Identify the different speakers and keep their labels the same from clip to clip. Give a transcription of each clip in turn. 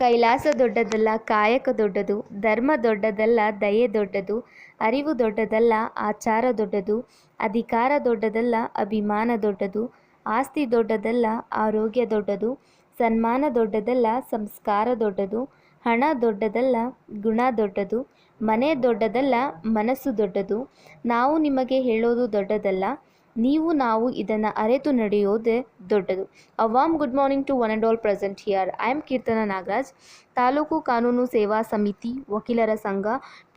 Speaker 1: ಕೈಲಾಸ ದೊಡ್ಡದಲ್ಲ, ಕಾಯಕ ದೊಡ್ಡದು, ಧರ್ಮ ದೊಡ್ಡದಲ್ಲ, ದಯೆ ದೊಡ್ಡದು, ಅರಿವು ದೊಡ್ಡದಲ್ಲ, ಆಚಾರ ದೊಡ್ಡದು, ಅಧಿಕಾರ ದೊಡ್ಡದಲ್ಲ, ಅಭಿಮಾನ ದೊಡ್ಡದು, ಆಸ್ತಿ ದೊಡ್ಡದಲ್ಲ, ಆರೋಗ್ಯ ದೊಡ್ಡದು, ಸನ್ಮಾನ ದೊಡ್ಡದಲ್ಲ, ಸಂಸ್ಕಾರ ದೊಡ್ಡದು, ಹಣ ದೊಡ್ಡದಲ್ಲ, ಗುಣ ದೊಡ್ಡದು, ಮನೆ ದೊಡ್ಡದಲ್ಲ, ಮನಸ್ಸು ದೊಡ್ಡದು. ನಾವು ನಿಮಗೆ ಹೇಳೋದು ದೊಡ್ಡದಲ್ಲ ನೀವು ನಾವು ಇದನ್ನು ಅರೆತು ನಡೆಯೋದೇ ದೊಡ್ಡದು. A warm good morning to one and all present here I am Keerthana Nagaraj taluk ಕಾನೂನು ಸೇವಾ ಸಮಿತಿ ವಕೀಲರ ಸಂಘ,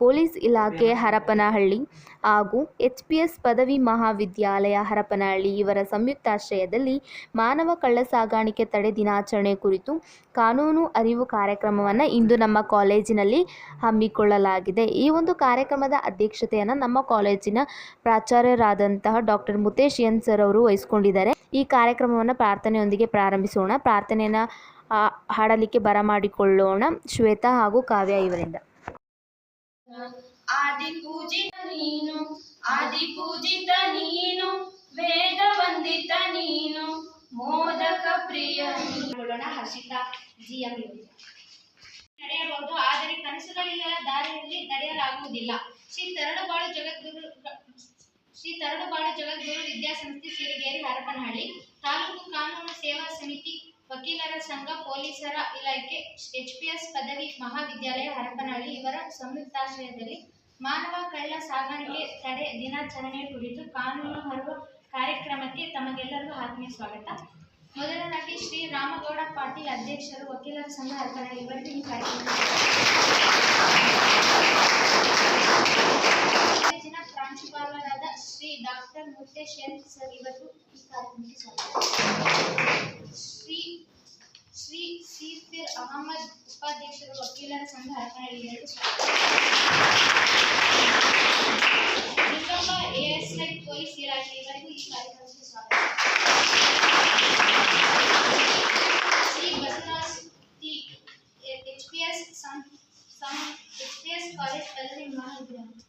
Speaker 1: ಪೊಲೀಸ್ ಇಲಾಖೆ ಹರಪನಹಳ್ಳಿ ಹಾಗೂ ಎಚ್ ಪಿ ಎಸ್ ಪದವಿ ಮಹಾವಿದ್ಯಾಲಯ ಹರಪನಹಳ್ಳಿ ಇವರ ಸಂಯುಕ್ತಾಶ್ರಯದಲ್ಲಿ ಮಾನವ ಕಳ್ಳ ಸಾಗಾಣಿಕೆ ತಡೆ ದಿನಾಚರಣೆ ಕುರಿತು ಕಾನೂನು ಅರಿವು ಕಾರ್ಯಕ್ರಮವನ್ನು ಇಂದು ನಮ್ಮ ಕಾಲೇಜಿನಲ್ಲಿ ಹಮ್ಮಿಕೊಳ್ಳಲಾಗಿದೆ. ಈ ಒಂದು ಕಾರ್ಯಕ್ರಮದ ಅಧ್ಯಕ್ಷತೆಯನ್ನು ನಮ್ಮ ಕಾಲೇಜಿನ ಪ್ರಾಚಾರ್ಯರಾದಂತಹ ಡಾಕ್ಟರ್ ಮುತೇಶ್ ಎನ್ ಸರ್ ಅವರು ವಹಿಸಿಕೊಂಡಿದ್ದಾರೆ. ಈ ಕಾರ್ಯಕ್ರಮವನ್ನು ಪ್ರಾರ್ಥನೆಯೊಂದಿಗೆ ಪ್ರಾರಂಭಿಸೋಣ. ಪ್ರಾರ್ಥನೆಯನ್ನು ಹಾಡಲಿಕ್ಕೆ ಬರಮಾಡಿಕೊಳ್ಳೋಣ ಶ್ವೇತಾ ಹಾಗೂ ಕಾವ್ಯ ಇವರಿಂದ.
Speaker 2: ಆದಿ ಪೂಜಿತ ನೀನು ಆದಿ ಪೂಜಿತ ನೀನು ವೇದ ವಂದಿತ ನೀನು ಮೋದಕ ಪ್ರಿಯ
Speaker 3: ಹರ್ಷಿತಾ ಜಿ ಎಂ ನಡೆಯಬಹುದು ಆದರೆ ಕನಸುಗಳಿಲ್ಲದ ದಾರಿಯಲ್ಲಿ ನಡೆಯಲಾಗುವುದಿಲ್ಲ. ಶ್ರೀ ತರಳುಬಾಳು ಜಗದ್ಗುರು ಶ್ರೀ ತರಳುಬಾಳು ಜಗದ್ಗುರು ವಿದ್ಯಾಸಂಸ್ಥೆ ಸಿರಿಗೇರಿ ಹರಪನಹಳ್ಳಿ ತಾಲೂಕು ಕಾನೂನು ಸೇವಾ ಸಮಿತಿ ವಕೀಲರ ಸಂಘ, ಪೊಲೀಸರ ಇಲಾಖೆ ಎಚ್ ಪಿ ಎಸ್ ಪದವಿ ಮಹಾವಿದ್ಯಾಲಯ ಹರಪನಹಳ್ಳಿ ಇವರ ಸಂಯುಕ್ತಾಶ್ರಯದಲ್ಲಿ ಮಾನವ ಕಳ್ಳ ಸಾಗಾಣಿಕೆ ತಡೆ ದಿನಾಚರಣೆ ಕುರಿತು ಕಾನೂನು ಅರಿವು ಕಾರ್ಯಕ್ರಮಕ್ಕೆ ತಮಗೆಲ್ಲರಿಗೂ ಆತ್ಮೀಯ ಸ್ವಾಗತ. ಮೊದಲನಾಗಿ ಶ್ರೀ ರಾಮಗೌಡ ಪಾಟೀಲ್ ಅಧ್ಯಕ್ಷರು ವಕೀಲರ ಸಂಘ ಹರಪನಹಳ್ಳಿ ಇವರಿಗೆ ಈ ಕಾರ್ಯಕ್ರಮ. ಪ್ರಾಂಶುಪಾಲರಾದ Shri doctor Muthesh N sir ಇವತ್ತು ಈ ಕಾರ್ಯಕ್ರಮಕ್ಕೆ ಸ್ವಾಗತ ಶ್ರೀ ಶ್ರೀ ಸೀಫಿರ್ ಅಹಮದ್ ಉಪಾಧ್ಯಕ್ಷರು ವಕೀಲರ ಸಂಘ ಹರಪನಹಳ್ಳಿ ಇವರಿಗೆ ಸ್ವಾಗತ ನಿಂಗಪ್ಪ ಎಎಸ್ಐ ಪೊಲೀಸ್ ಇಲಾಖೆ ಇವರಿಗೂ ಈ ಕಾರ್ಯಕ್ರಮಕ್ಕೆ ಸ್ವಾಗತ Shri Basavaraj T H P S ಸಂ ಸಂ ಎಚ್ ಪಿ ಎಸ್ ಕಾಲೇಜ್ ಪದವಿ ಮಹಾವಿದ್ಯಾಲಯ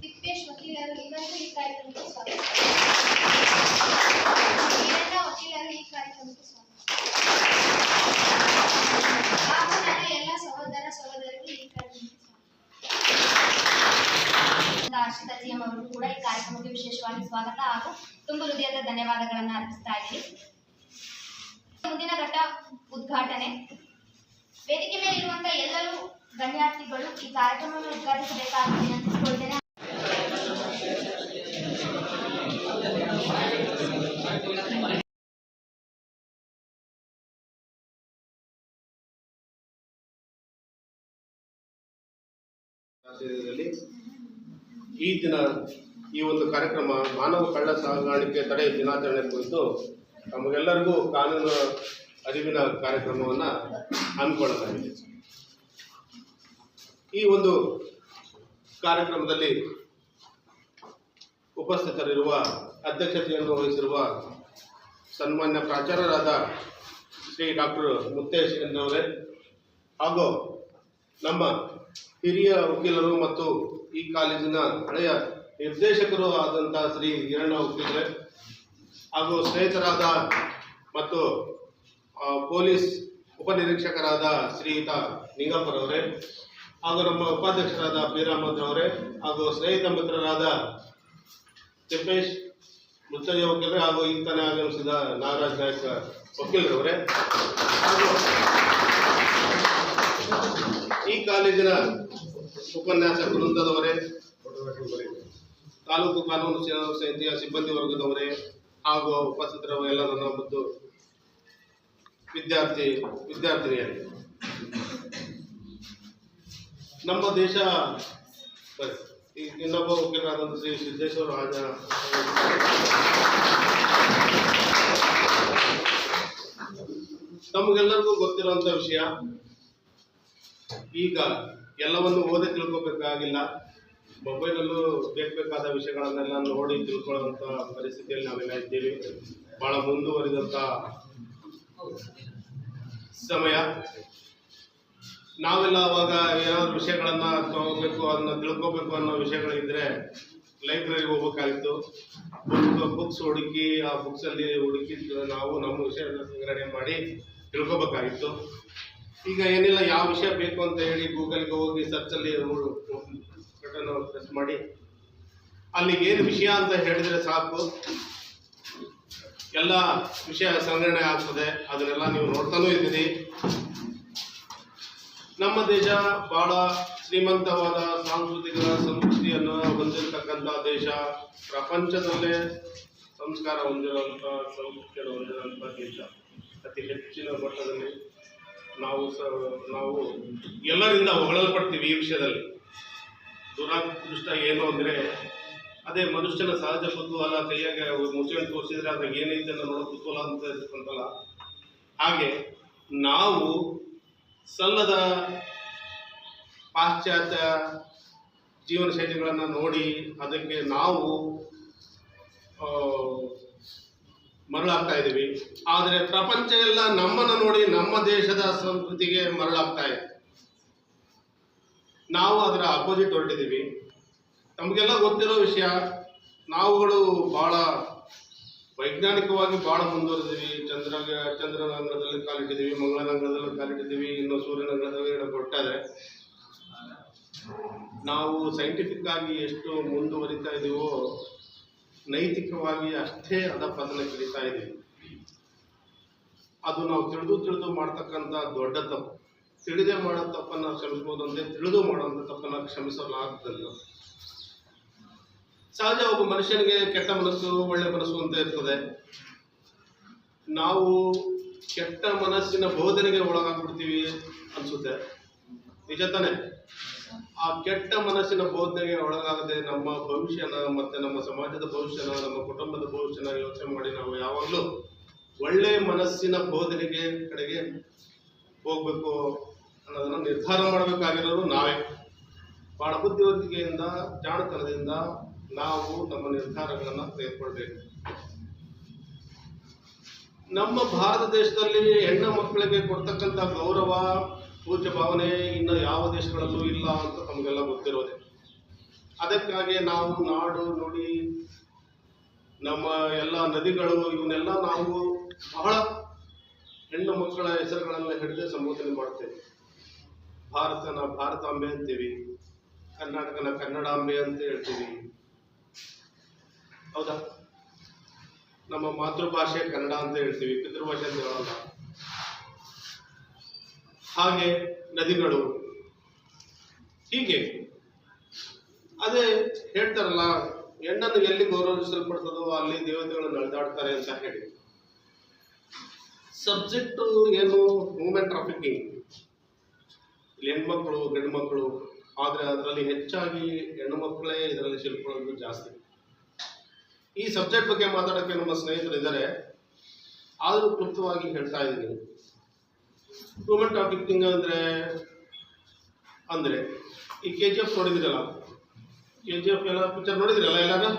Speaker 3: ತಿಪ್ಪೇಶ್ ವಕೀಲರು ಇವರಿಗೂ ಈ ಕಾರ್ಯಕ್ರಮಕ್ಕೆ ಸ್ವಾಗತ ವೀರಣ್ಣ ವಕೀಲರು ಈ ಕಾರ್ಯಕ್ರಮಕ್ಕೆ ಸ್ವಾಗತ ಹಾಗೂ ನನ್ನ ಎಲ್ಲ ಸಹೋದರ ಸಹೋದರಿಗೂ ಈ ಕಾರ್ಯಕ್ರಮಕ್ಕೆ ಸ್ವಾಗತ
Speaker 4: ಹರ್ಷಿತಾ ಜಿ ಎಂ ಅವರು ಕೂಡ ಈ ಕಾರ್ಯಕ್ರಮಕ್ಕೆ ವಿಶೇಷವಾಗಿ ಸ್ವಾಗತ ಹಾಗೂ ತುಂಬ ಹೃದಯದ ಧನ್ಯವಾದಗಳನ್ನು ಅರ್ಪಿಸ್ತಾ ಇದ್ದೀನಿ ಮುಂದಿನ ಘಟ್ಟ ಉದ್ಘಾಟನೆ ವೇದಿಕೆ ಮೇಲೆ ಇರುವಂತಹ ಎಲ್ಲರೂ ಗಣ್ಯಾರ್ಥಿಗಳು ಈ ಕಾರ್ಯಕ್ರಮವನ್ನು
Speaker 5: ಈ ದಿನ, ಈ ಒಂದು ಕಾರ್ಯಕ್ರಮ ಮಾನವ ಕಳ್ಳ ಸಾಗಾಣಿಕೆ ತಡೆ ದಿನಾಚರಣೆ ಕುರಿತು ತಮಗೆಲ್ಲರಿಗೂ ಕಾನೂನು ಅರಿವಿನ ಕಾರ್ಯಕ್ರಮವನ್ನು ಹಮ್ಮಿಕೊಳ್ಳಲಾಗಿದೆ. ಈ ಒಂದು ಕಾರ್ಯಕ್ರಮದಲ್ಲಿ ಉಪಸ್ಥಿತರಿರುವ, ಅಧ್ಯಕ್ಷತೆಯನ್ನು ವಹಿಸಿರುವ ಸನ್ಮಾನ್ಯ ಪ್ರಾಚಾರ್ಯರಾದ ಶ್ರೀ ಡಾಕ್ಟರ್ ಮುತ್ತೇಶ್ ಎನ್ನವರೇ ಹಾಗೂ ನಮ್ಮ ಹಿರಿಯ ವಕೀಲರು ಮತ್ತು ಈ ಕಾಲೇಜಿನ ಹಳೆಯ ನಿರ್ದೇಶಕರು ಆದಂತಹ ಶ್ರೀ ಹಿರಣ್ಣ ವಕೀಲರೇ ಹಾಗೂ ಸ್ನೇಹಿತರಾದ ಮತ್ತು ಪೊಲೀಸ್ ಉಪನಿರೀಕ್ಷಕರಾದ ಶ್ರೀಯುತ ನಿಂಗಪ್ಪರವರೇ ಹಾಗೂ ನಮ್ಮ ಉಪಾಧ್ಯಕ್ಷರಾದ ಪೀರಾಮದ್ರವರೇ ಹಾಗೂ ಸ್ನೇಹಿತ ಮಿತ್ರರಾದ ತಿಪ್ಪೇಶ್ ಮುತ್ತಯ್ಯ ವಕೀಲರೇ ಹಾಗೂ ಈತನೇ ತಾನೇ ಆಗಮಿಸಿದ ನಾಗರಾಜ್ ನಾಯಕ ವಕೀಲರವರೇ. ಹಾಗೂ ಈ ಕಾಲೇಜಿನ ಉಪನ್ಯಾಸ ವೃಂದದವರೇ, ತಾಲೂಕು ಕಾನೂನು ಸೇವಾ ಸಮಿತಿಯ ಸಿಬ್ಬಂದಿ ವರ್ಗದವರೇ ಹಾಗೂ ಉಪಸ್ಥಿತರು ಎಲ್ಲ ನನ್ನ ಮತ್ತು ವಿದ್ಯಾರ್ಥಿ, ವಿದ್ಯಾರ್ಥಿನಿಯರೇ. ನಮ್ಮ ದೇಶ ಇನ್ನೊಬ್ಬ ವಕೀಲರಾದಂಥ ಶ್ರೀ ಸಿದ್ದೇಶ್ವರ ರಾಜ ನಮಗೆಲ್ಲರಿಗೂ ಗೊತ್ತಿರುವಂತ ವಿಷಯ, ಈಗ ಎಲ್ಲವನ್ನು ಓದಿ ತಿಳ್ಕೊಬೇಕಾಗಿಲ್ಲ. ಮೊಬೈಲಲ್ಲೂ ಬೇಕಾದ ವಿಷಯಗಳನ್ನೆಲ್ಲ ನೋಡಿ ತಿಳ್ಕೊಳ್ಳುವಂಥ ಪರಿಸ್ಥಿತಿಯಲ್ಲಿ ನಾವೆಲ್ಲ ಇದ್ದೀವಿ. ಭಾಳ ಮುಂದುವರಿದಂಥ ಸಮಯ. ನಾವೆಲ್ಲ ಅವಾಗ ಏನಾದ್ರು ವಿಷಯಗಳನ್ನು ತಗೋಬೇಕು ಅದನ್ನ ತಿಳ್ಕೊಬೇಕು ಅನ್ನೋ ವಿಷಯಗಳಿದ್ರೆ ಲೈಬ್ರರಿಗೆ ಹೋಗ್ಬೇಕಾಗಿತ್ತು. ಬುಕ್ ಬುಕ್ಸ್ ಹುಡುಕಿ, ಆ ಬುಕ್ಸಲ್ಲಿ ಹುಡುಕಿ ನಾವು ನಮ್ಮ ವಿಷಯನ ಸಂಗ್ರಹಣೆ ಮಾಡಿ ತಿಳ್ಕೊಬೇಕಾಗಿತ್ತು. ಈಗ ಏನಿಲ್ಲ, ಯಾವ ವಿಷಯ ಬೇಕು ಅಂತ ಹೇಳಿ ಗೂಗಲ್ಗೆ ಹೋಗಿ ಸರ್ಚಲ್ಲಿ ಬಟನ್ ಪ್ರೆಸ್ ಮಾಡಿ. ಅಲ್ಲಿ ಏನು ವಿಷಯ ಅಂತ ಹೇಳಿದ್ರೆ ಸಾಕು. ಎಲ್ಲ ವಿಷಯ ಸಂಗ್ರಹಣೆ ಆಗ್ತದೆ. ಅದನ್ನೆಲ್ಲ ನೀವು ನೋಡ್ತಾನೂ ಇದ್ದೀರಿ. ನಮ್ಮ ದೇಶ ಬಹಳ ಶ್ರೀಮಂತವಾದ ಸಾಂಸ್ಕೃತಿಕ ಸಂಸ್ಕೃತಿಯನ್ನು ಹೊಂದಿರತಕ್ಕಂಥ ದೇಶ. ಪ್ರಪಂಚದಲ್ಲೇ ಸಂಸ್ಕಾರ ಹೊಂದಿರುವಂಥ ಸಂಸ್ಕೃತಿಯನ್ನು ಹೊಂದಿರುವಂಥ ದೇಶ. ಅತಿ ಹೆಚ್ಚಿನ ಮಟ್ಟದಲ್ಲಿ ನಾವು ಸ, ನಾವು ಎಲ್ಲರಿಂದ ಹೊಗಳಲ್ಪಡ್ತೀವಿ ಈ ವಿಷಯದಲ್ಲಿ. ದುರಾದೃಷ್ಟ ಏನು ಅಂದರೆ, ಅದೇ ಮನುಷ್ಯನ ಸಹಜ ಕುತೂಹಲ, ಕೈಯಾಗ ಮುಚ್ಕೊಂಡು ತೋರಿಸಿದ್ರೆ ಅದ್ರಾಗ ಏನೈತೆ ಅನ್ನೋ ಕುತೂಹಲ ಅಂತ ಅಂತಲ್ಲ ಹಾಗೆ ನಾವು ಸಲ್ಲದ ಪಾಶ್ಚಾತ್ಯ ಜೀವನ ಶೈಲಿಗಳನ್ನು ನೋಡಿ ಅದಕ್ಕೆ ನಾವು ಮರಳಾಗ್ತಾ ಇದ್ದೀವಿ. ಆದರೆ ಪ್ರಪಂಚ ಎಲ್ಲ ನಮ್ಮನ್ನು ನೋಡಿ ನಮ್ಮ ದೇಶದ ಸಂಸ್ಕೃತಿಗೆ ಮರಳಾಗ್ತಾ ಇದೆ. ನಾವು ಅದರ ಅಪೋಸಿಟ್ ಹೊರಟಿದ್ದೀವಿ. ನಮಗೆಲ್ಲ ಗೊತ್ತಿರೋ ವಿಷಯ, ನಾವುಗಳು ಭಾಳ ವೈಜ್ಞಾನಿಕವಾಗಿ ಭಾಳ ಮುಂದುವರೆದಿವಿ ಚಂದ್ರ ಚಂದ್ರನ ಅಂಗಳದಲ್ಲಿ ಕಾಲಿಟ್ಟಿದ್ದೀವಿ ಮಂಗಳನ ಅಂಗಳದಲ್ಲಿ ಕಾಲಿಟ್ಟಿದ್ದೀವಿ, ಇನ್ನು ಸೂರ್ಯನ ಅಂಗಳದಲ್ಲಿ ಕೊಟ್ಟಾರೆ ನಾವು ಸೈಂಟಿಫಿಕ್ ಆಗಿ ಎಷ್ಟು ಮುಂದುವರಿತಾ ಇದ್ದೀವೋ ನೈತಿಕವಾಗಿ ಅಷ್ಟೇ ಅಧಪತನ ಕಿಡಿತಾ ಇದ್ದೀವಿ ಅದು ನಾವು ತಿಳಿದು ತಿಳಿದು ಮಾಡ್ತಕ್ಕಂಥ ದೊಡ್ಡ ತಪ್ಪು. ತಿಳಿದೇ ಮಾಡೋ ತಪ್ಪನ್ನು ಕ್ಷಮಿಸ್ಬೋದಂತೆ ತಿಳಿದು ಮಾಡೋಂಥ ತಪ್ಪನ್ನು ಕ್ಷಮಿಸಲಾಗದಲ್ಲ ಸಹಜ ಒಬ್ಬ ಮನುಷ್ಯನಿಗೆ ಕೆಟ್ಟ ಮನಸ್ಸು, ಒಳ್ಳೆ ಮನಸ್ಸು ಅಂತ ಇರ್ತದೆ. ನಾವು ಕೆಟ್ಟ ಮನಸ್ಸಿನ ಬೋಧನೆಗೆ ಒಳಗಾಗ್ಬಿಡ್ತೀವಿ ಅನ್ಸುತ್ತೆ. ನಿಜ ತಾನೆ? ಆ ಕೆಟ್ಟ ಮನಸ್ಸಿನ ಬೋಧನೆಗೆ ಒಳಗಾಗದೆ ನಮ್ಮ ಭವಿಷ್ಯನ ಮತ್ತೆ ನಮ್ಮ ಸಮಾಜದ ಭವಿಷ್ಯನ, ನಮ್ಮ ಕುಟುಂಬದ ಭವಿಷ್ಯನ ಯೋಚನೆ ಮಾಡಿ ನಾವು ಯಾವಾಗಲೂ ಒಳ್ಳೆ ಮನಸ್ಸಿನ ಬೋಧನೆಗೆ ಕಡೆಗೆ ಹೋಗ್ಬೇಕು ಅನ್ನೋದನ್ನ ನಿರ್ಧಾರ ಮಾಡಬೇಕಾಗಿರೋದು ನಾವೇ. ಬಹಳ ಬುದ್ಧಿವಂತಿಕೆಯಿಂದ, ಜಾಣತನದಿಂದ ನಾವು ನಮ್ಮ ನಿರ್ಧಾರಗಳನ್ನು ತೆಗೆದುಕೊಳ್ಬೇಕು. ನಮ್ಮ ಭಾರತ ದೇಶದಲ್ಲಿ ಹೆಣ್ಣು ಮಕ್ಕಳಿಗೆ ಕೊಡ್ತಕ್ಕಂಥ ಗೌರವ, ಪೂಜ್ಯ ಭಾವನೆ ಇನ್ನು ಯಾವ ದೇಶಗಳಲ್ಲೂ ಇಲ್ಲ ಅಂತ ನಮಗೆಲ್ಲ ಗೊತ್ತಿರೋದೆ. ಅದಕ್ಕಾಗಿ ನಾವು ನಾಡು ನುಡಿ, ನಮ್ಮ ಎಲ್ಲ ನದಿಗಳು, ಇವನ್ನೆಲ್ಲ ನಾವು ಬಹಳ ಹೆಣ್ಣು ಮಕ್ಕಳ ಹೆಸರುಗಳನ್ನ ಹಿಡಿದು ಸಂಬೋಧನೆ ಮಾಡ್ತೇವೆ. ಭಾರತನ ಭಾರತಾಂಬೆ ಅಂತೀವಿ, ಕರ್ನಾಟಕನ ಕನ್ನಡಾಂಬೆ ಅಂತ ಹೇಳ್ತೀವಿ. ಹೌದಾ? ನಮ್ಮ ಮಾತೃಭಾಷೆ ಕನ್ನಡ ಅಂತ ಹೇಳ್ತೀವಿ, ಪಿತೃಭಾಷೆ ಅಂತ ಹೇಳಲ್ಲ. ಹಾಗೆ ನದಿಗಳು. ಹೀಗೆ. ಅದೇ ಹೇಳ್ತಾರಲ್ಲ, ಹೆಣ್ಣನ್ನು ಎಲ್ಲಿ ಗೌರವಿಸಲ್ಪಡ್ತದೋ ಅಲ್ಲಿ ದೇವತೆಗಳು ನಡೆದಾಡ್ತಾರೆ ಅಂತ ಹೇಳಿ. ಸಬ್ಜೆಕ್ಟ್ ಏನು? Human trafficking. ಹೆಣ್ಮಕ್ಳು ಗಂಡು ಮಕ್ಕಳು ಆದರೆ ಅದರಲ್ಲಿ ಹೆಚ್ಚಾಗಿ ಹೆಣ್ಣು ಮಕ್ಕಳೇ ಇದರಲ್ಲಿ ಸಿಲ್ಕೊಳ್ಳೋದು ಜಾಸ್ತಿ. ಈ ಸಬ್ಜೆಕ್ಟ್ ಬಗ್ಗೆ ಮಾತಾಡೋಕ್ಕೆ ನಮ್ಮ ಸ್ನೇಹಿತರು ಇದ್ದಾರೆ ಆದರೂ ಕ್ಲುಪ್ತವಾಗಿ ಹೇಳ್ತಾ ಇದ್ದೀನಿ. ಹ್ಯೂಮನ್ ಟಾಪಿಕ್ ಅಂದರೆ ಅಂದರೆ, ಈ ಕೆ ಜಿ ಎಫ್ ನೋಡಿದಿರಲ್ಲ? ಕೆ ಜಿ ಎಫ್ ಎಲ್ಲ ಪಿಕ್ಚರ್ ನೋಡಿದಿರಲ್ಲ ಎಲ್ಲರೂ?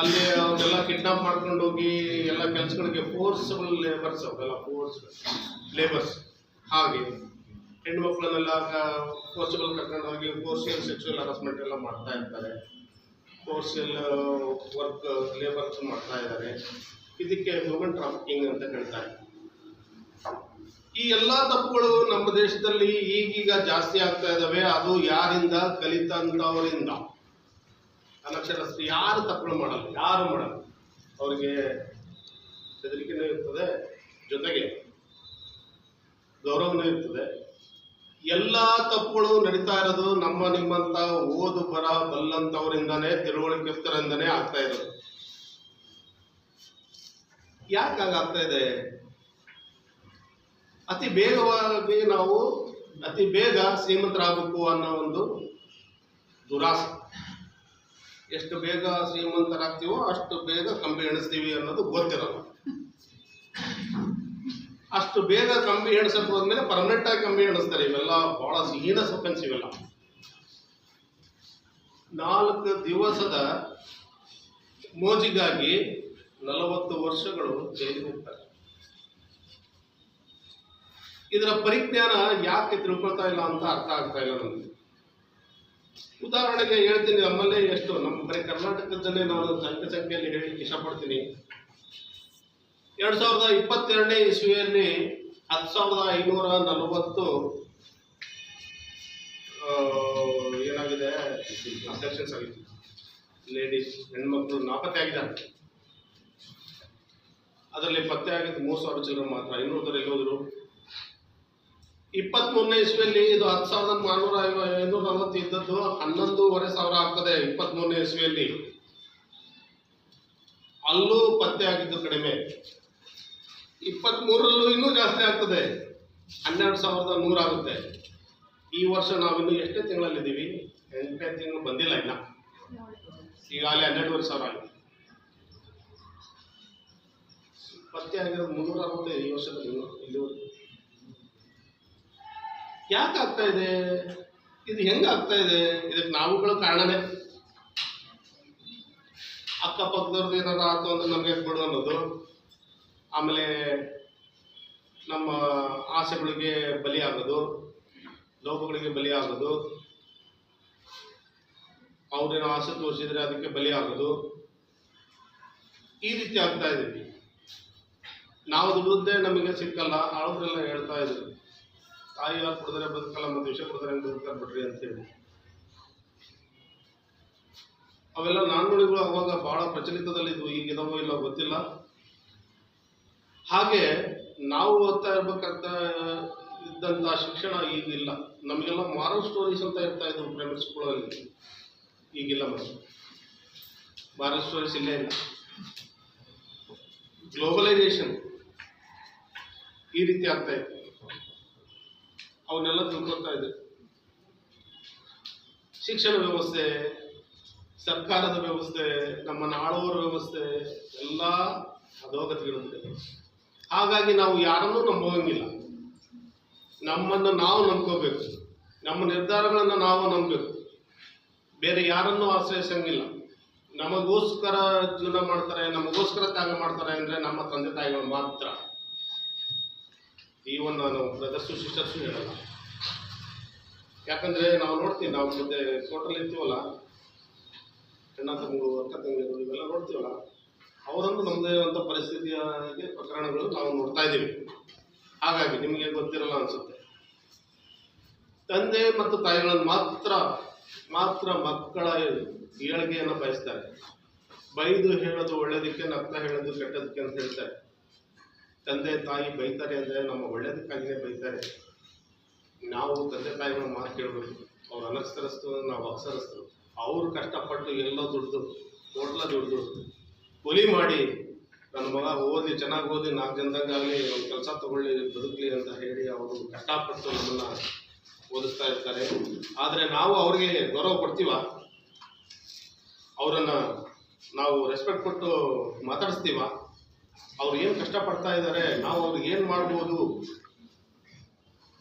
Speaker 5: ಅಲ್ಲಿ ಅವ್ರನ್ನೆಲ್ಲ ಕಿಡ್ನಾಪ್ ಮಾಡ್ಕೊಂಡು ಹೋಗಿ ಎಲ್ಲ ಕೆಲಸಗಳಿಗೆ ಫೋರ್ಸಬಲ್ ಲೇಬರ್ಸ್ ಅವರೆಲ್ಲ ಫೋರ್ಸ್ ಲೇಬರ್ಸ್ ಹಾಗೆ ಹೆಣ್ಣು ಮಕ್ಕಳನ್ನೆಲ್ಲ ಫೋರ್ಸಬಲ್ ಕರ್ಕೊಂಡು ಹೋಗಿ ಫೋರ್ಸಿಯಲ್ ಸೆಕ್ಷುವಲ್ ಹರಾಸ್ಮೆಂಟ್ ಎಲ್ಲ ಮಾಡ್ತಾ ಇರ್ತಾರೆ. ಫೋರ್ಸಿಯಲ್ ವರ್ಕ್ ಲೇಬರ್ಸ್ ಮಾಡ್ತಾ ಇದ್ದಾರೆ. ಇದಕ್ಕೆ ಹ್ಯೂಮನ್ ಟ್ರಾಫಿಕಿಂಗ್ ಅಂತ ಹೇಳ್ತಾರೆ. ಈ ಎಲ್ಲ ತಪ್ಪುಗಳು ನಮ್ಮ ದೇಶದಲ್ಲಿ ಈಗೀಗ ಜಾಸ್ತಿ ಆಗ್ತಾ ಇದ್ದಾವೆ. ಅದು ಯಾರಿಂದ? ಕಲಿತಂತವರಿಂದ ಅನಕ್ಷರಸ್ಥ ಯಾರು ತಪ್ಪುಗಳು ಮಾಡಲ್ಲ. ಯಾರು ಮಾಡಲ್ಲ. ಅವರಿಗೆ ಹೆದರಿಕೆನೂ ಇರ್ತದೆ, ಜೊತೆಗೆ ಗೌರವನೂ ಇರ್ತದೆ. ಎಲ್ಲ ತಪ್ಪುಗಳು ನಡೀತಾ ಇರೋದು ನಮ್ಮ ನಿಮ್ಮಂತ ಓದು ಬರ ಬಲ್ಲಂತವರಿಂದಾನೇ ತಿಳುವಳಿಕೆಸ್ತರಿಂದಾನೇ ಆಗ್ತಾ ಇರೋದು. ಯಾಕೆ ಹಾಗಾಗ್ತಾ ಇದೆ? ಅತಿ ಬೇಗವಾಗಿ ನಾವು, ಅತಿ ಬೇಗ ಶ್ರೀಮಂತರಾಗಬೇಕು ಅನ್ನೋ ಒಂದು ದುರಾಸೆ. ಎಷ್ಟು ಬೇಗ ಶ್ರೀಮಂತರಾಗ್ತೀವೋ ಅಷ್ಟು ಬೇಗ ಕಂಬಿ ಎಣಿಸ್ತೀವಿ ಅನ್ನೋದು ಗೊತ್ತಿರಲ್ಲ. ಅಷ್ಟು ಬೇಗ ಕಂಬಿ ಎಣಿಸಕ್ ಹೋದ್ಮೇಲೆ ಪರ್ಮನೆಂಟ್ ಆಗಿ ಕಂಬಿ ಎಣಿಸ್ತಾರೆ ಇವೆಲ್ಲ ಬಹಳ ಸಿಹಿನ ಸಪೆನ್ಸ್ ಇವೆಲ್ಲ. ನಾಲ್ಕು ದಿವಸದ ಮೋಜಿಗಾಗಿ ನಲವತ್ತು ವರ್ಷಗಳು ಜೈಲಿಗೆ ಹೋಗ್ತಾರೆ. ಇದರ ಪರಿಜ್ಞಾನ ಯಾಕೆ ತಿಳ್ಕೊಳ್ತಾ ಇಲ್ಲ ಅಂತ ಅರ್ಥ ಆಗ್ತಾ ಇಲ್ಲ ನನಗೆ ಉದಾಹರಣೆಗೆ ಹೇಳ್ತೀನಿ, ನಮ್ಮಲ್ಲೇ ಎಷ್ಟು, ನಮ್ಮ ಬರೀ ಕರ್ನಾಟಕದಲ್ಲೇ ನಾನು ಸಂಖ್ಯೆ ಸಂಖ್ಯೆಯಲ್ಲಿ ಹೇಳಿ ಇಷ್ಟಪಡ್ತೀನಿ. ಎರಡು ಸಾವಿರದ ಇಪ್ಪತ್ತೆರಡನೇ ಇಸ್ವಿಯಲ್ಲಿ ಹತ್ತು ಸಾವಿರದ ಐನೂರ ನಲವತ್ತು ಏನಾಗಿದೆ? ಅಬ್ಡಕ್ಷನ್ಸ್ ಆಗಿದೆ ಲೇಡೀಸ್ ಹೆಣ್ಮಕ್ಳು ನಾಪತ್ತೆ ಆಗಿದ್ದಾರೆ ಅದರಲ್ಲಿ ಪತ್ತೆ ಆಗಿದ್ದು ಮೂರು ಸಾವಿರ ಚಿಲ್ಲರೆ ಮಾತ್ರ. ಇನ್ನೂರು ಎಲ್ಲೋದ್ರು ಇಪ್ಪತ್ಮೂರನೇ ಇಸ್ವಿಯಲ್ಲಿ ಇದು ಹತ್ತು ಸಾವಿರದ ನಾನ್ನೂರ ಐನೂರ ನಲವತ್ತು ಇದ್ದದ್ದು ಹನ್ನೊಂದೂವರೆ ಸಾವಿರ ಆಗ್ತದೆ ಇಪ್ಪತ್ಮೂರನೇ ಇಸ್ವಿಯಲ್ಲಿ. ಅಲ್ಲೂ ಪತ್ತೆ ಆಗಿದ್ದು ಕಡಿಮೆ. ಇಪ್ಪತ್ಮೂರರಲ್ಲೂ ಇನ್ನೂ ಜಾಸ್ತಿ ಆಗ್ತದೆ. ಹನ್ನೆರಡು ಸಾವಿರದ ನೂರಾಗುತ್ತೆ ಈ ವರ್ಷ ನಾವಿನ್ನು ಎಷ್ಟೇ ತಿಂಗಳಲ್ಲಿದ್ದೀವಿ, ಎಂಟನೇ ತಿಂಗಳು ಬಂದಿಲ್ಲ ಇನ್ನ. ಈಗಾಗಲೇ ಹನ್ನೆರಡುವರೆ ಸಾವಿರ ಆಗಿದೆ. ಪತ್ತೆ ಆಗಿರೋದು ಮುನ್ನೂರ ಅರವತ್ತೈದು ಈ ಇನ್ನು, ಇಲ್ಲಿವರೆಗೂ. ಯಾಕೆ ಆಗ್ತಾ ಇದೆ? ಇದು ಹೆಂಗೆ ಆಗ್ತಾ ಇದೆ? ಇದಕ್ಕೆ ನಾವುಗಳ ಕಾರಣನೇ. ಅಕ್ಕಪಕ್ಕದವ್ರದ್ದು ಏನಾದ್ರು ಆಯ್ತು ಅಂದ್ರೆ ನಮಗೆ ಬಿಡು ಅನ್ನೋದು. ಆಮೇಲೆ ನಮ್ಮ ಆಸೆಗಳಿಗೆ ಬಲಿ ಆಗೋದು ಲೋಭಗಳಿಗೆ ಬಲಿ ಆಗೋದು ಅವ್ರೇನೋ ಆಸೆ ತೋರಿಸಿದ್ರೆ ಅದಕ್ಕೆ ಬಲಿ ಆಗೋದು ಈ ರೀತಿ ಆಗ್ತಾ ಇದ್ದೀವಿ. ನಾವು ದುಡಿದೇ ನಮಗೆ ಸಿಕ್ಕಲ್ಲ, ಆಳೋದ್ರೆಲ್ಲ ಹೇಳ್ತಾ ಇದ್ರು ತಾಯಿ ಹಾಲು ಕುಡಿದ್ರೆ ಬದುಕಲ್ಲ, ಮತ್ತು ವಿಷ ಕುಡಿದ್ರೆ ಹೆಂಗ್ ಬದುಕ ಬಿಡ್ರಿ ಅಂತೇಳಿ ಅವೆಲ್ಲ ನಾಣ್ಣುಡಿಗಳು ಅವಾಗ ಬಹಳ ಈಗ ಇದಾವೋ ಇಲ್ಲ ಗೊತ್ತಿಲ್ಲ. ಹಾಗೆ ನಾವು ಓದ್ತಾ ಇರ್ಬೇಕಂತ ಇದ್ದಂಥ ಶಿಕ್ಷಣ ಈಗಿಲ್ಲ. ನಮಗೆಲ್ಲ ಮಾರಲ್ ಸ್ಟೋರೀಸ್ ಅಂತ ಇರ್ತಾ ಇದ್ವು ಪ್ರೈಮರಿ ಸ್ಕೂಲಲ್ಲಿ ಈಗಿಲ್ಲ ಮೇಡಮ್ ಮಾರಲ್ ಸ್ಟೋರೀಸ್ ಇಲ್ಲೇ ಇಲ್ಲ. ಗ್ಲೋಬಲೈಸೇಷನ್ ಈ ರೀತಿ ಆಗ್ತಾ ಇತ್ತು ಅವನ್ನೆಲ್ಲ ತಿಳ್ಕೊತಾ ಇದೆ. ಶಿಕ್ಷಣ ವ್ಯವಸ್ಥೆ, ಸರ್ಕಾರದ ವ್ಯವಸ್ಥೆ, ನಮ್ಮ ನಾಳೋರ ವ್ಯವಸ್ಥೆ, ಎಲ್ಲ ಅಧೋಗತಿಗಳಿರುತ್ತೆ ಹಾಗಾಗಿ ನಾವು ಯಾರನ್ನು ನಂಬೋಂಗಿಲ್ಲ ನಮ್ಮನ್ನು ನಾವು ನಂಬ್ಕೋಬೇಕು. ನಮ್ಮ ನಿರ್ಧಾರಗಳನ್ನು ನಾವು ನಂಬಬೇಕು. ಬೇರೆ ಯಾರನ್ನು ಆಶ್ರಯಿಸಂಗಿಲ್ಲ. ನಮಗೋಸ್ಕರ ಜೀವನ ಮಾಡ್ತಾರೆ, ನಮಗೋಸ್ಕರ ತ್ಯಾಗ ಮಾಡ್ತಾರೆ ಅಂದರೆ ನಮ್ಮ ತಂದೆ ತಾಯಿಗಳು ಮಾತ್ರ. ಈ ಒಂದು ನಾನು ಬ್ರದರ್ಸು ಸಿಸ್ಟರ್ಸು ಹೇಳಲ್ಲ. ಯಾಕಂದ್ರೆ ನಾವು ನೋಡ್ತೀವಿ, ನಾವು ಮತ್ತೆ ಕೋರ್ಟಲ್ಲಿ ಇರ್ತೀವಲ್ಲ, ಅಣ್ಣ ತಮ್ಮಗಳು ಅಕ್ಕ ತಂಗಿಗಳು ಇವೆಲ್ಲ ನೋಡ್ತೀವಲ್ಲ. ಅವರನ್ನು ನಮ್ಮದೇ ಇರುವಂಥ ಪರಿಸ್ಥಿತಿಯ ಪ್ರಕರಣಗಳು ನಾವು ನೋಡ್ತಾ ಇದ್ದೀವಿ. ಹಾಗಾಗಿ ನಿಮಗೆ ಗೊತ್ತಿರಲ್ಲ ಅನ್ಸುತ್ತೆ. ತಂದೆ ಮತ್ತು ತಾಯಿಗಳನ್ನು ಮಾತ್ರ ಮಾತ್ರ ಮಕ್ಕಳ ಏಳಿಗೆಯನ್ನು ಬಯಸ್ತಾರೆ. ಬೈದು ಹೇಳೋದು ಒಳ್ಳೇದಕ್ಕೆ, ನಗ್ತಾ ಹೇಳೋದು ಕೆಟ್ಟದಕ್ಕೆ ಅಂತ ಹೇಳ್ತಾರೆ. ತಂದೆ, ತಾಯಿ ಬೈತಾರೆ ಅಂದರೆ ನಮ್ಮ ಒಳ್ಳೇದಕ್ಕಾಗಿಯೇ ಬೈತಾರೆ. ನಾವು ತಂದೆ, ತಾಯಿಗಳ ಮಾತು ಕೇಳಬೇಕು. ಅವ್ರು ಅನಕ್ಷರಸ್ತು ನಾವು ಅಕ್ಷರಸ್ಥರು. ಅವರು ಕಷ್ಟಪಟ್ಟು ಎಲ್ಲ ದುಡ್ದು, ಹೋಟ್ಲ ದುಡ್ದು ಕೂಲಿ ಮಾಡಿ ನನ್ನ ಮಗ ಓದಿ, ಚೆನ್ನಾಗಿ ಓದಿ, ನಾಲ್ಕು ಜನದಾಗಲಿ ಒಂದು ಕೆಲಸ ತಗೊಳ್ಳಿ, ಬದುಕಲಿ ಅಂತ ಹೇಳಿ ಅವರು ಕಷ್ಟಪಟ್ಟು ನಮ್ಮನ್ನು ಓದಿಸ್ತಾ ಇರ್ತಾರೆ. ಆದರೆ ನಾವು ಅವ್ರಿಗೆ ಗೌರವ ಕೊಡ್ತೀವ? ಅವರನ್ನು ನಾವು ರೆಸ್ಪೆಕ್ಟ್ ಕೊಟ್ಟು ಮಾತಾಡಿಸ್ತೀವ? ಅವ್ರು ಏನು ಕಷ್ಟಪಡ್ತಾ ಇದ್ದಾರೆ ನಾವು ಅವ್ರಿಗೆ ಏನು ಮಾಡ್ಬೋದು?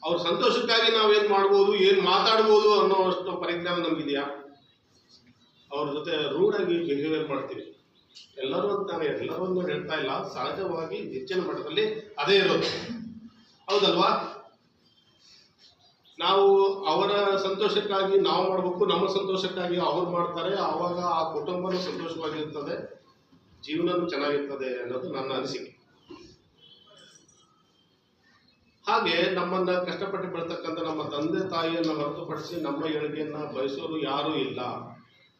Speaker 5: ಅವ್ರ ಸಂತೋಷಕ್ಕಾಗಿ ನಾವೇನು ಮಾಡ್ಬೋದು? ಏನು ಮಾತಾಡ್ಬೋದು ಅನ್ನೋ ಅಷ್ಟು ಪರಿಜ್ಞಾನ ನಮಗಿದೆಯಾ? ಅವ್ರ ಜೊತೆ ರೂಢಾಗಿ ಬಿಹೇವಿಯರ್ ಮಾಡ್ತೀವಿ. ಎಲ್ಲರೂ ಅಂತ ನಾನು ಎಲ್ಲರನ್ನು ಹೇಳ್ತಾ ಇಲ್ಲ, ಸಹಜವಾಗಿ ಹೆಚ್ಚಿನ ಮಟ್ಟದಲ್ಲಿ ಅದೇ ಇರೋದು. ಹೌದಲ್ವಾ? ನಾವು ಅವರ ಸಂತೋಷಕ್ಕಾಗಿ ನಾವು ಮಾಡಬೇಕು, ನಮ್ಮ ಸಂತೋಷಕ್ಕಾಗಿ ಅವ್ರು ಮಾಡ್ತಾರೆ, ಆವಾಗ ಆ ಕುಟುಂಬನೂ ಸಂತೋಷವಾಗಿರ್ತದೆ, ಜೀವನನೂ ಚೆನ್ನಾಗಿರ್ತದೆ ಅನ್ನೋದು ನನ್ನ ಅನಿಸಿಕೆ. ಹಾಗೆ ನಮ್ಮನ್ನ ಕಷ್ಟಪಟ್ಟು ಬೆಳ್ತಕ್ಕಂಥ ನಮ್ಮ ತಂದೆ ತಾಯಿಯನ್ನು ಹೊರತುಪಡಿಸಿ ನಮ್ಮ ಏಳಿಗೆಯನ್ನ ಬಯಸೋರು ಯಾರೂ ಇಲ್ಲ.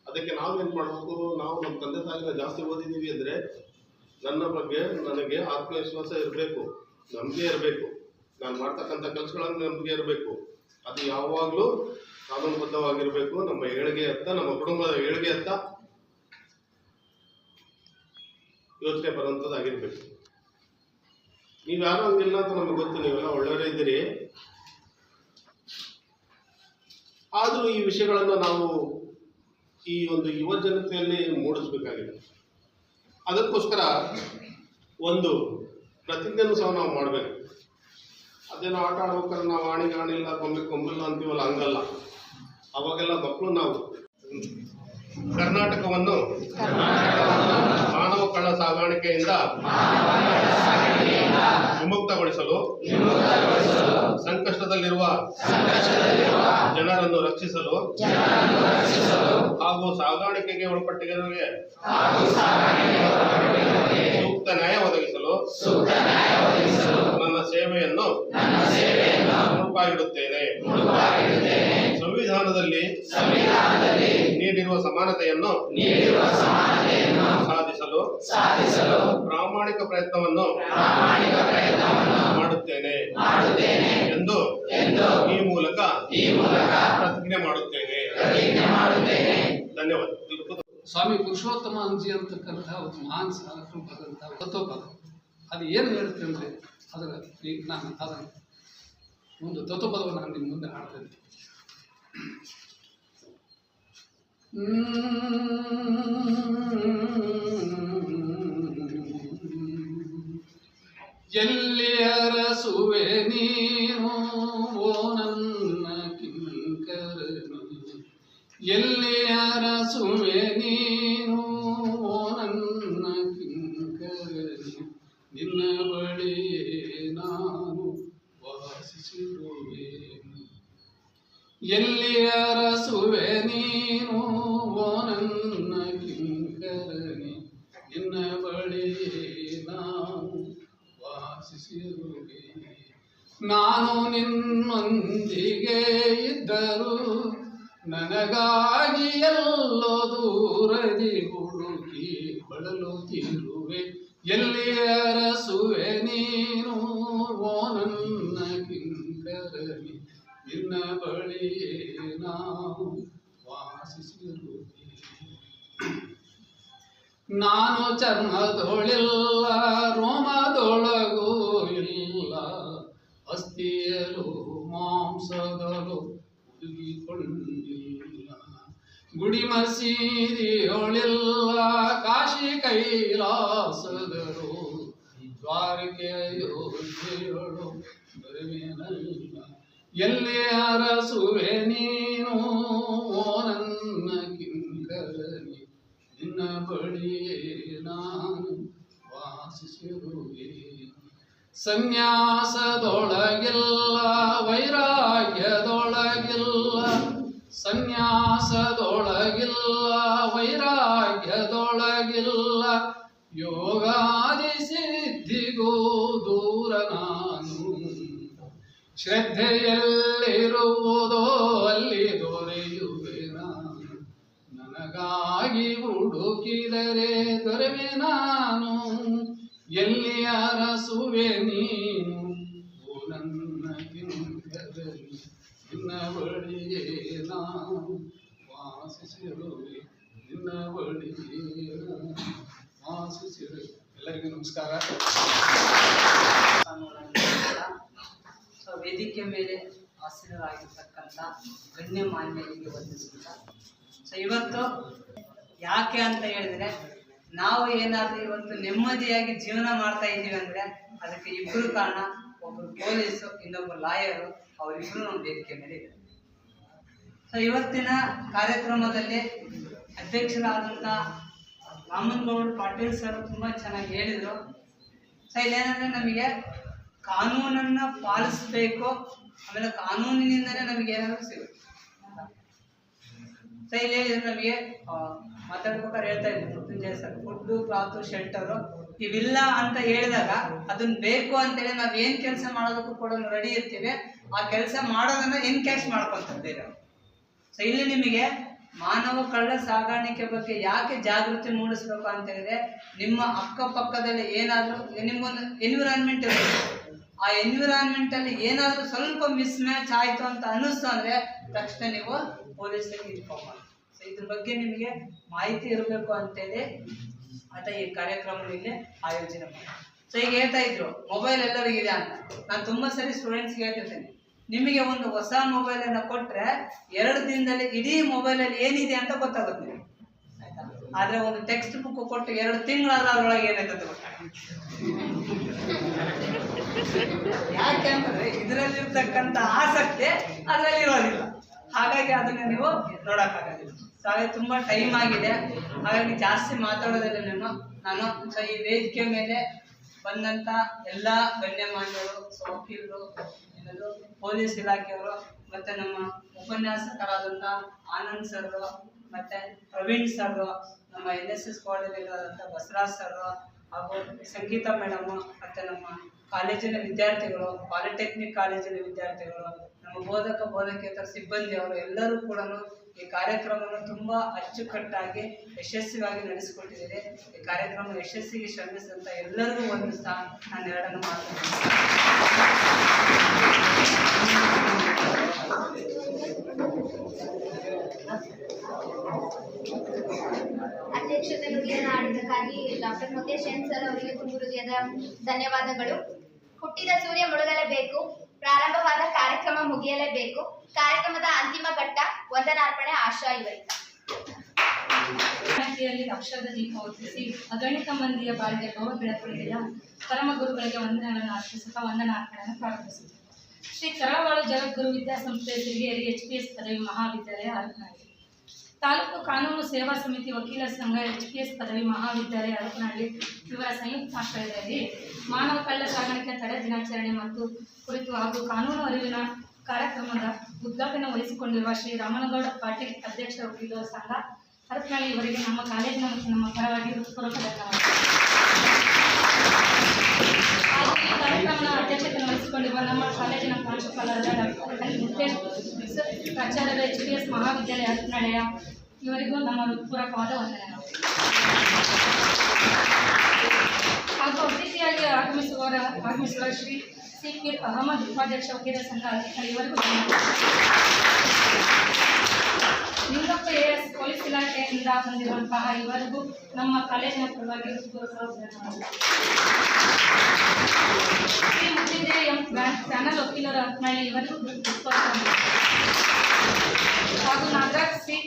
Speaker 5: ಅದಕ್ಕೆ ನಾವು ನಾವೇನು ಮಾಡಬೇಕು? ನಾವು ನಮ್ಮ ತಂದೆ ತಾಯಿನ ಜಾಸ್ತಿ ಓದಿದ್ದೀವಿ ಅಂದರೆ ನನ್ನ ಬಗ್ಗೆ ನನಗೆ ಆತ್ಮವಿಶ್ವಾಸ ಇರಬೇಕು. ನಂಬಿಕೆ ಇರಬೇಕು. ನಾನು ಮಾಡ್ತಕ್ಕಂಥ ಕೆಲಸಗಳನ್ನು ನಂಬಿಕೆ ಇರಬೇಕು. ಅದು ಯಾವಾಗಲೂ ಕಾನೂನುಬದ್ಧವಾಗಿರಬೇಕು. ನಮ್ಮ ಏಳಿಗೆ ಅತ್ತ, ನಮ್ಮ ಕುಟುಂಬದ ಏಳಿಗೆ ಅತ್ತ. ಯೋಚನೆ ಬರುವಂಥದ್ದಾಗಿರ್ಬೇಕು ನೀವು ಯಾರು ಹಂಗಿಲ್ಲ ಅಂತ ನಮಗೆ ಗೊತ್ತು. ನೀವೆಲ್ಲ ಒಳ್ಳೆಯವರೇ ಇದ್ದೀರಿ. ಆದರೂ ಈ ವಿಷಯಗಳನ್ನು ನಾವು ಈ ಒಂದು ಯುವ ಜನತೆಯಲ್ಲಿ ಮೂಡಿಸ್ಬೇಕಾಗಿದೆ. ಅದಕ್ಕೋಸ್ಕರ ಒಂದು ಪ್ರತಿಜ್ಞೆನೂ ಸಹ ನಾವು ಮಾಡಬೇಕು. ಅದೇನೋ ಆಟ ಆಡ್ಬೇಕಾದ್ರೆ ನಾವು ಆಣಿಗೆ ಆಣಿಲ್ಲ ಕೊಂಬೆ ಕೊಂಬಿಲ್ಲ ಅಂತೀವಲ್ಲ ಹಂಗಲ್ಲ. ಅವಾಗೆಲ್ಲ ಮಕ್ಕಳು ನಾವು ಕರ್ನಾಟಕವನ್ನು ಮಾನವ ಕಳ್ಳ ಸಾಗಾಣಿಕೆಯಿಂದ ವಿಮುಕ್ತಗೊಳಿಸಲು ಸಂಕಷ್ಟ ಸಂಕಷ್ಟದಲ್ಲಿರುವ ಜನರನ್ನು ರಕ್ಷಿಸಲು ಹಾಗೂ ಸಾಗಾಣಿಕೆಗೆ ಒಳಪಟ್ಟಿರುವವರಿಗೆ ಸೂಕ್ತ ನ್ಯಾಯ ಒದಗಿಸಲು ನನ್ನ ಸೇವೆಯನ್ನು ಮುಡುಪಾಗಿಡುತ್ತೇನೆ. ಸಂವಿಧಾನದಲ್ಲಿ ನೀಡಿರುವ ಸಮಾನತೆಯನ್ನು ಸಾಧಿಸಲು ಪ್ರಾಮಾಣಿಕ ಪ್ರಯತ್ನವನ್ನು ಮಾಡುತ್ತೇನೆ. ಎಂದು ಈ ಮೂಲಕ ಪ್ರತಿಜ್ಞೆ ಮಾಡುತ್ತೇನೆ. ಧನ್ಯವಾದ. ಎಲ್ರಿಗೂ
Speaker 6: ಸ್ವಾಮಿ ಪುರುಷೋತ್ತಮ ಅಂಜಿ ಅಂತಕ್ಕಂಥ ಒಂದು ಮಹಾನ್ ಸಾಧಕರು ಬಂದಂತಹ ತತ್ವಪದ. ಅದು ಏನು ಹೇಳುತ್ತೆ ಅಂದ್ರೆ ಅದರ ಈಗ ನಾನು ಅದರ ಒಂದು ತತ್ವಪದವನ್ನು ನಾನು ನಿಮ್ಮ ಮುಂದೆ ಹಾಡ್ತೇನೆ. ಎಲ್ಲಿ ಅರಸುವೆ ನೀನು ಓ ನನ್ನ ಕಿಂಕರನು ಎಲ್ಲಿ ಅರಸುವೆ ನೀನು ಓ ನನ್ನ ಕಿಂಕರನು ನಿನ್ನ ಬಳಿಯೇ ನಾನು ವಾಸಿಸಿರುವೆನು ಎಲ್ಲಿ ಅರಸುವೆ ನೀನು ಓ ನನ್ನ ಕಿಂಕರನಿ ನಿನ್ನ ಬಳಿಯೇ ನಾನು ವಾಸಿಸಿರುವೆ. ನಾನು ನಿನ್ನೊಂದಿಗೆ ಇದ್ದರು ನನಗಾಗಿ ಎಲ್ಲೋ ದೂರದಿ ಹುಡುಕಿ ಬಳಲುತ್ತಿರುವೆ. ಎಲ್ಲಿ ಅರಸುವೆ ನೀನು? ಓ ನನ್ನ ಕಿಂಕರನಿ ನಿನ್ನ ಬಳಿಯೇ ನಾವು. ನಾನು ಚರ್ಮದೊಳಿಲ್ಲ, ರೋಮದೊಳಗೂ ಇಲ್ಲ. ಅಸ್ಥಿಯಲು ಮಾಂಸದಲು ಹುಡುಗಿಕೊಂಡಿಲ್ಲ ಗುಡಿ ಮಸೀದಿಯೊಳಿಲ್ಲ ಕಾಶಿ ಕೈಲಾಸದರು ದ್ವಾರಕೆಯೋಳು ಬರುವೆನಲ್ಲ. ಎಲ್ಲಿ ಅರಸುವೆ ನೀನು, ಓ ನನ್ನ ನಿನ್ನ ನಾನು ವಾಸಿಸಿರುವೆ ಸನ್ಯಾಸದೊಳಗಿಲ್ಲ ವೈರಾಗ್ಯದೊಳಗಿಲ್ಲ. ಸನ್ಯಾಸದೊಳಗಿಲ್ಲ ವೈರಾಗ್ಯದೊಳಗಿಲ್ಲ. ಯೋಗಾದಿ ಸಿದ್ಧಿಗೂ ದೂರ ನಾನು. ಶ್ರದ್ಧೆಯಲ್ಲಿರುವುದೋ ಅಲ್ಲಿ ನಾನು ನನಗಾಗಿ ಹುಡುಕಿದರೆ ದೊರೆವೆ ನಾನು. ಎಲ್ಲಿ ಅರಸುವೆ ನೀನು ಓ ನನ್ನ ಕಿಂಕರನಿ ನಿನ್ನ ಬಳಿಯೇ ನಾನು ವಾಸಿಸಿರುವೆ ನಿನ್ನ ಬಳಿಯೇ ನಾನು ವಾಸಿಸಿರುವೆ ಎಲ್ಲರಿಗೂ ನಮಸ್ಕಾರ
Speaker 7: ಸೊ ವೇದಿಕೆ ಮೇಲೆ ಆಸೀನರಾಗಿರ್ತಕ್ಕಂಥ ಗಣ್ಯಮಾನ್ಯರಿಗೆ ವಂದಿಸುತ್ತಾ ಸೊ ಇವತ್ತು ಯಾಕೆ ಅಂತ ಹೇಳಿದ್ರೆ, ನಾವು ಏನಾದ್ರೂ ಇವತ್ತು ನೆಮ್ಮದಿಯಾಗಿ ಜೀವನ ಮಾಡ್ತಾ ಇದ್ದೀವಿ ಅಂದ್ರೆ ಅದಕ್ಕೆ ಇಬ್ರು ಕಾರಣ. ಒಬ್ರು ಪೊಲೀಸು, ಇನ್ನೊಬ್ರು ಲಾಯರು, ಅವರಿಬ್ರು ನಮ್ಮ ಬೇಡಿಕೆ ಮೇಲೆ ಇದೆ ಸೊ ಇವತ್ತಿನ ಕಾರ್ಯಕ್ರಮದಲ್ಲಿ ಅಧ್ಯಕ್ಷರಾದಂಥ ರಾಮನ್ಗೌಡ ಪಾಟೀಲ್ ಸರ್ ತುಂಬಾ ಚೆನ್ನಾಗಿ ಹೇಳಿದ್ರು. ಸೊ ಇಲ್ಲೇನಂದ್ರೆ ನಮಗೆ ಕಾನೂನನ್ನ ಪಾಲಿಸ್ಬೇಕು. ಆಮೇಲೆ ಕಾನೂನಿನಿಂದನೇ ನಮಗೆ ಏನಾದ್ರು ಸಿಗುತ್ತೆ. ಸೊ ಇಲ್ಲಿ ನಮಗೆ ಮಾತಾಡ್ಬೇಕಾದ್ರೆ ಹೇಳ್ತಾ ಇದ್ರು Mrutyunjaya sir food cloth shelter ಇವಿಲ್ಲ ಅಂತ ಹೇಳಿದಾಗ ಅದನ್ನ ಬೇಕು ಅಂತೇಳಿ ನಾವ್ ಏನ್ ಕೆಲಸ ಮಾಡೋದಕ್ಕೂ ಕೂಡ ರೆಡಿ ಇರ್ತೀವಿ. ಆ ಕೆಲಸ ಮಾಡೋದನ್ನ ಇನ್ ಕ್ಯಾಶ್ ಬೇರೆ ಸೊ ಇಲ್ಲಿ ನಿಮಗೆ ಮಾನವ ಕಳ್ಳ ಸಾಗಾಣಿಕೆ ಬಗ್ಗೆ ಯಾಕೆ ಜಾಗೃತಿ ಮೂಡಿಸ್ಬೇಕು ಅಂತ ಹೇಳಿದ್ರೆ, ನಿಮ್ಮ ಅಕ್ಕಪಕ್ಕದಲ್ಲಿ ಏನಾದರೂ, ನಿಮ್ಗೊಂದು ಎನ್ವಿರಾನ್ಮೆಂಟ್ ಇರುತ್ತೆ ಆ ಎನ್ವಿರಾನ್ಮೆಂಟ್ ಅಲ್ಲಿ ಏನಾದರೂ ಸ್ವಲ್ಪ ಮಿಸ್ ಮ್ಯಾಚ್ ಆಯ್ತು ಅಂತ ಅನ್ನಿಸ್ತು ಅಂದ್ರೆ ತಕ್ಷಣ ನೀವು ಪೊಲೀಸರಿಗೆ ಇನ್ಫಾರ್ಮ್ ಇದ್ರ ಬಗ್ಗೆ ನಿಮಗೆ ಮಾಹಿತಿ ಇರಬೇಕು ಅಂತೇಳಿ ಆತ ಈ ಕಾರ್ಯಕ್ರಮ ಇಲ್ಲಿ ಆಯೋಜನೆ ಮಾಡಿ ಸೊ ಈಗ ಹೇಳ್ತಾ ಇದ್ರು ಮೊಬೈಲ್ ಎಲ್ಲರಿಗಿದೆ ಅಂತ. ನಾನು ತುಂಬಾ ಸರಿ ಸ್ಟೂಡೆಂಟ್ಸ್ಗೆ ಹೇಳ್ತಿರ್ತೇನೆ. ನಿಮಗೆ ಒಂದು ಹೊಸ ಮೊಬೈಲ್ ಅನ್ನ ಕೊಟ್ರೆ ಎರಡು ದಿನದಲ್ಲಿ ಇಡೀ ಮೊಬೈಲ್ ಅಲ್ಲಿ ಏನಿದೆ ಅಂತ ಗೊತ್ತಾಗುತ್ತೆ. ಆಯ್ತಾ? ಆದ್ರೆ ಒಂದು ಟೆಕ್ಸ್ಟ್ ಬುಕ್ ಕೊಟ್ಟು ಎರಡು ತಿಂಗಳಾದ ಅದ್ರೊಳಗೆ ಏನಾಯ್ತದ ಅಂತ ಗೊತ್ತಾಗಲ್ಲ ಯಾಕೆಂದ್ರೆ ಇದರಲ್ಲಿರ್ತಕ್ಕಂಥ ಆಸಕ್ತಿ ಅದರಲ್ಲಿ ಇರೋದಿಲ್ಲ ಹಾಗಾಗಿ ಅದನ್ನ ನೀವು ನೋಡೋಕ್ಕಾಗಲ್ಲ ಸೊ ಹಾಗಾಗಿ ತುಂಬಾ ಟೈಮ್ ಆಗಿದೆ. ಹಾಗಾಗಿ ಜಾಸ್ತಿ ಮಾತಾಡೋದಿಲ್ಲ ನಾನು ನಾನು ಸೊ, ಈ ವೇದಿಕೆ ಮೇಲೆ ಬಂದಂತ ಎಲ್ಲ ಗಣ್ಯಮಾನ್ಯರು ಸೊ ವಕೀಲರು ಏನಾದ್ರು ಪೊಲೀಸ್ ಇಲಾಖೆಯವರು, ಮತ್ತೆ ನಮ್ಮ ಉಪನ್ಯಾಸಕರಾದಂಥ ಆನಂದ್ ಸರ್ ಮತ್ತೆ ಪ್ರವೀಣ್ ಸರ್ ನಮ್ಮ N S S coordinator Basaraj sir ಹಾಗೂ ಸಂಗೀತ ಮೇಡಮ್, ಮತ್ತೆ ನಮ್ಮ ಕಾಲೇಜಿನ ವಿದ್ಯಾರ್ಥಿಗಳು ಪಾಲಿಟೆಕ್ನಿಕ್ ಕಾಲೇಜಿನ ವಿದ್ಯಾರ್ಥಿಗಳು, ನಮ್ಮ ಬೋಧಕ, ಬೋಧಕೇತರ ಸಿಬ್ಬಂದಿಯವರು ಎಲ್ಲರೂ ಕೂಡ ಈ ಕಾರ್ಯಕ್ರಮವನ್ನು ತುಂಬಾ ಅಚ್ಚುಕಟ್ಟಾಗಿ ಯಶಸ್ವಿಯಾಗಿ ನಡೆಸಿಕೊಟ್ಟಿದ್ದಾರೆ. ಈ ಕಾರ್ಯಕ್ರಮ ಯಶಸ್ವಿಗೆ ಶ್ರಮಿಸಿದಂತ ಎಲ್ಲರಿಗೂ ಒಂದು ಸಹ ನಾನು ಎರಡನ್ನು
Speaker 4: ಅಧ್ಯಕ್ಷತೆ ನುಡಿಯನ್ನು ಆಡಿದ್ದಕ್ಕಾಗಿ ಡಾಕ್ಟರ್ ಮುಖೇಶ್ ಎನ್ ಸರ್ ಅವರಿಗೆ ತುಂಬ ಹೃದಯದ ಧನ್ಯವಾದಗಳು. ಹುಟ್ಟಿದ ಸೂರ್ಯ ಮುಳುಗಲೇಬೇಕು, ಪ್ರಾರಂಭವಾದ ಕಾರ್ಯಕ್ರಮ ಮುಗಿಯಲೇಬೇಕು, ಕಾರ್ಯಕ್ರಮದ ಅಂತಿಮ ಘಟ್ಟ ವಂದನಾರ್ಪಣೆ ಆಶಾ
Speaker 8: ಶಾಂತಿಯಲ್ಲಿ ಅಕ್ಷರದ ದೀಪ ಹೊತ್ತಿಸಿ ಅಗಣಿತ ಮಂದಿಯ ಬಾಳಿಗೆ ಗೌರವ ಬೆಳಕೊಳಿದ ಪರಮ ಗುರುಗಳಿಗೆ ವಂದನೆಗಳನ್ನು ಅರ್ಪಿಸುತ್ತಾ ವಂದನಾರ್ಪಣೆಯನ್ನು ಪ್ರಾರಂಭಿಸಿದರು. ಶ್ರೀ ಕರಾವಳ ಜಗದ್ಗುರು ವಿದ್ಯಾಸಂಸ್ಥೆ ಸಿರಿಗೇರಿ ಎಚ್ ಪಿ ಎಸ್ ಪದವಿ ಮಹಾವಿದ್ಯಾಲಯ ಹರಪನಹಳ್ಳಿ ತಾಲೂಕು ಕಾನೂನು ಸೇವಾ ಸಮಿತಿ ವಕೀಲರ ಸಂಘ ಎಚ್ ಪಿ ಪದವಿ ಮಹಾವಿದ್ಯಾಲಯ ಹರಪನಹಳ್ಳಿ ಇವರ ಸಂಯುಕ್ತ ಆಶ್ರಯದಲ್ಲಿ ಮಾನವ ಕಳ್ಳ ಸಾಗಾಣಿಕೆ ತಡೆ ದಿನಾಚರಣೆ ಮತ್ತು ಕುರಿತು ಹಾಗೂ ಕಾನೂನು ಅರಿವಿನ ಕಾರ್ಯಕ್ರಮದ ಉದ್ಘಾಟನೆ ವಹಿಸಿಕೊಂಡಿರುವ ಶ್ರೀ ರಾಮನಗೌಡ ಪಾಟೀಲ್ ಅಧ್ಯಕ್ಷ ವಕೀಲರ ಸಂಘ ಹರಪನಹಳ್ಳಿ ಇವರಿಗೆ ನಮ್ಮ ಕಾಲೇಜಿನ ನಮ್ಮ ಪರವಾಗಿ ಹೃತ್ಪೂರ್ವಕ ಧನ್ಯವಾದಗಳು. ಕಾಲೇಜಿನ ಪ್ರಾಂಶುಪಾಲರಾದ ಡಾಕ್ಟರ್ ಎಲ್ ಮುಖೇಶ್ ಪ್ರಾಚಾರ್ಯರ ಎಚ್ ಪಿ ಎಸ್ ಮಹಾವಿದ್ಯಾಲಯ ಹರಪನಹಳ್ಳಿಯ ಇವರಿಗೂ ನಮ್ಮ ಹೃತ್ಪೂರ್ವಕವಾದ ವಂದನೆಗಳು ಹಾಗೂ ಅತಿಥಿಯಾಗಿ ಆಗಮಿಸುವವರ ಆಗಮಿಸುವ ಶ್ರೀ ಸಿ ಪೀರ್ ಅಹಮದ್ ಉಪಾಧ್ಯಕ್ಷ ವಕೀಲರ ಸಂಘ ಇವರಿಗೂ ನಿಂಗಪ್ಪ ಎ ಎಸ್ ಪೊಲೀಸ್ ಇಲಾಖೆಯಿಂದ ಬಂದಿರುವಂತಹ ಇವರಿಗೂ ನಮ್ಮ ಕಾಲೇಜಿನ ಪರವಾಗಿ ಚಾನಲ್ ವಕೀಲರ ಹತ್ನಳ್ಳಿ ಇವರಿಗೂ ಹಾಗೂ Nagaraj C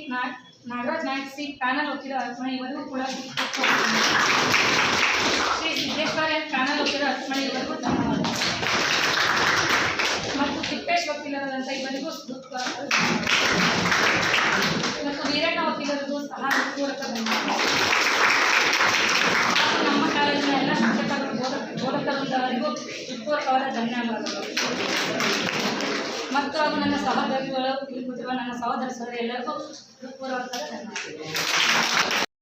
Speaker 8: Nagaraj Naik C panel ವಕೀಲರ ಹತ್ಮಳ್ಳಿ ಇವರಿಗೂ ಕೂಡ ಶ್ರೀ ಸಿದ್ದೇಶ್ವರ ಪ್ಯಾನಲ್ ವಕೀಲರ ಹತ್ಮಳ್ಳಿ ಇವರಿಗೂ ಧನ್ಯವಾದ ಮತ್ತು ತಿಪ್ಪೇಶ್ ವಕೀಲರಾದಂಥ ಇವರಿಗೂ ವೀರಣ್ಣ ವಕೀಲರಿಗೂ ಸಹ ಧನ್ಯವಾದಗಳು ನಮ್ಮ ಕಾಲೇಜಿನ ಎಲ್ಲ ಶಿಕ್ಷಕರು, ಬೋಧಕ ಬೋಧಕರುಂದವರಿಗೂ ಹೃತ್ಪೂರ್ವಕವಾದ ಧನ್ಯವಾದಗಳು. ಮತ್ತು ಹಾಗೂ ನನ್ನ ಸಹೋದರಿಗಳು ಕೂತಿರುವ ನನ್ನ ಸಹೋದರ ಸಹೋದರಿ ಎಲ್ಲರಿಗೂ ಪೂರ್ವಕವಾದ ಧನ್ಯವಾದಗಳು.